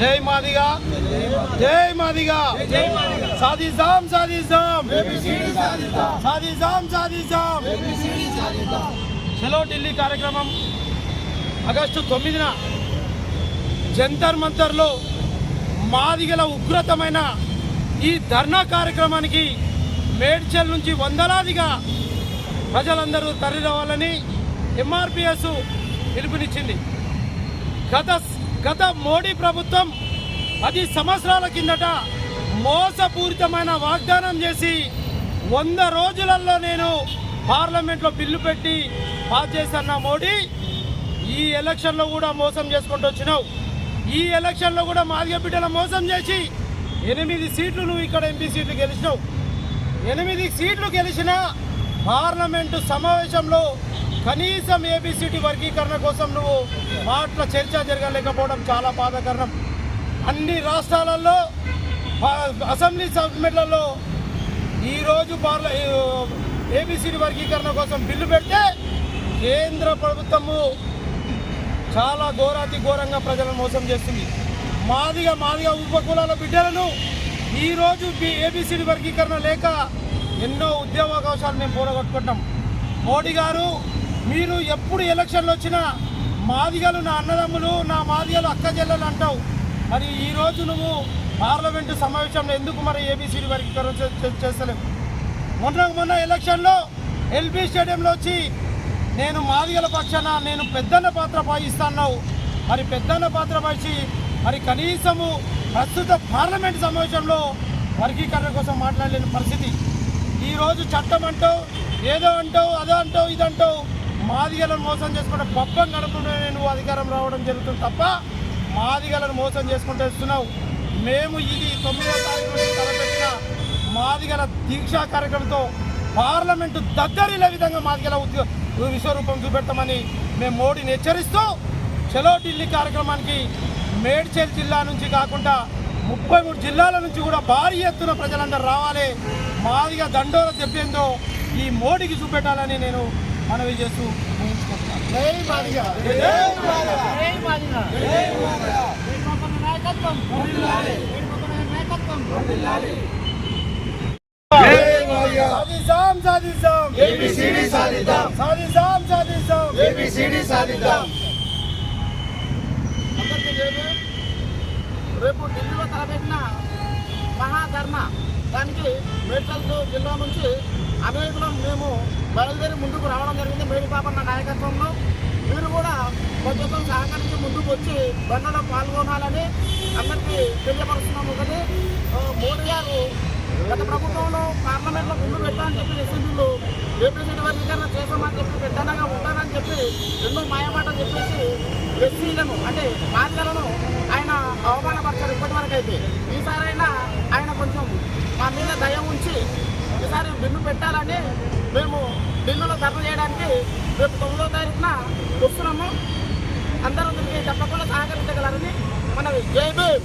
జై మాదిగా సాధిస్తాం సాధిస్తాం సాధిస్తాం సాధిస్తాం చలో ఢిల్లీ కార్యక్రమం. ఆగస్టు తొమ్మిదిన జంతర్ మంతర్లో మాదిగల ఉగ్రతమైన ఈ ధర్నా కార్యక్రమానికి మేడ్చల్ నుంచి వందలాదిగా ప్రజలందరూ తరలిరావాలని ఎంఆర్పిఎస్ పిలుపునిచ్చింది. గత గత మోడీ ప్రభుత్వం పది సంవత్సరాల కిందట మోసపూరితమైన వాగ్దానం చేసి వంద రోజులలో నేను పార్లమెంట్లో బిల్లు పెట్టి పాస్ చేశాను మోడీ? ఈ ఎలక్షన్లో కూడా మోసం చేసుకుంటూ వచ్చినావు. ఈ ఎలక్షన్లో కూడా మాదిగ బిడ్డల మోసం చేసి ఎనిమిది సీట్లు నువ్వు ఇక్కడ ఎంపీ సీట్లు గెలిచినావు. ఎనిమిది సీట్లు గెలిచిన పార్లమెంటు సమావేశంలో కనీసం ఏబిసిటీ వర్గీకరణ కోసం నువ్వు మాటల చర్చ జరగలేకపోవడం చాలా బాధాకరణం అన్ని రాష్ట్రాలలో అసెంబ్లీ సబ్మిట్లలో ఈరోజు పార్ల ఏబిసిడి వర్గీకరణ కోసం బిల్లు పెడితే కేంద్ర ప్రభుత్వము చాలా ఘోరాతి ఘోరంగా ప్రజలను మోసం చేస్తుంది. మాదిగా మాదిగా ఉపకులాల బిడ్డలను ఈరోజు ఏబిసిడి వర్గీకరణ లేక ఎన్నో ఉద్యోగావకాశాలు మేము పూరగొట్టుకుంటాం. మోడీ గారు మీరు ఎప్పుడు ఎలక్షన్లు వచ్చినా మాదిగలు నా అన్నదమ్ములు నా మాదిగలు అక్క చెల్లెలు అంటావు. మరి ఈరోజు నువ్వు పార్లమెంటు సమావేశంలో ఎందుకు మరి ఏబిసిడి వర్గీకరణ చేస్తలేవు? మొన్న మొన్న ఎలక్షన్లో ఎల్బీ స్టేడియంలో వచ్చి నేను మాదిగల పక్షాన నేను పెద్దన్న పాత్ర పాయిస్తాన్నావు మరి పెద్దన్న పాత్ర పాయించి మరి కనీసము ప్రస్తుత పార్లమెంట్ సమావేశంలో వర్గీకరణ కోసం మాట్లాడలేని పరిస్థితి. ఈరోజు చట్టం అంటావు ఏదో అంటావు అదో అంటావు ఇదంటావు. మాదిగలను మోసం చేసుకుంటే పప్పం గడుపునే నువ్వు అధికారం రావడం జరుగుతుంది తప్ప మాదిగలను మోసం చేసుకుంటూ వస్తున్నావు మేము ఇది తొమ్మిదో తారీఖు నుంచి తలపెట్టిన మాదిగల దీక్షా కార్యక్రమంతో పార్లమెంటు దగ్గరిలే విధంగా మాదిగల ఉద్యో విశ్వరూపం చూపెడతామని మేము మోడీని హెచ్చరిస్తూ చలో ఢిల్లీ కార్యక్రమానికి మేడ్చల్ జిల్లా నుంచి కాకుండా ముప్పై మూడు జిల్లాల నుంచి కూడా భారీ ఎత్తున ప్రజలందరూ రావాలి. మాదిగా దండోర దెబ్బేందో ఈ మోడీకి చూపెట్టాలని నేను మనవి చేస్తూ ముగించుకుంటున్నాను జై మాదిగా సాధిస్తాం సాధిస్తాం ఏబిసిడి సాధిద్దాం సాధిస్తాం సాధిస్తాం ఏబిసిడి సాధిద్దాం అందరికీ లేదు రేపు ఢిల్లీలో తలపెట్టిన మహాధర్మ దానికి మేడ్చల్ జిల్లా నుంచి అనేకులం మేము బయలుదేరి ముందుకు రావడం జరిగింది. మేడిపాపన్న నాయకత్వంలో మీరు కూడా కొంచెం సహకరించి ముందుకు వచ్చి బండలో పాల్గొనాలని అందరికీ తెలియపరుస్తున్నాం. ఒకటి మోడీ గారు గత ప్రభుత్వంలో పార్లమెంట్లో ముందు పెట్టాలని చెప్పి ఎస్ఎంపీలు ఏపీసీ వర్గీకరణ చేస్తామని చెప్పి పెద్దనగా ఉంటానని చెప్పి ఎన్నో మాయమాటలు చెప్పేసి ఎస్సీలను అంటే బాధ్యతలను ఆయన అవమానపరిచారు ఇప్పటి వరకు అయితే ఈసారైనా మా మీద దయ ఉంచి ఈసారి బిల్లు పెట్టాలని మేము బిల్లులో ధరలు చేయడానికి రేపు తొమ్మిదో తారీఖున వస్తున్నాము. అందరూ దీనికి తప్పకుండా సహకరించగలరని మనవి. జై భీమ్!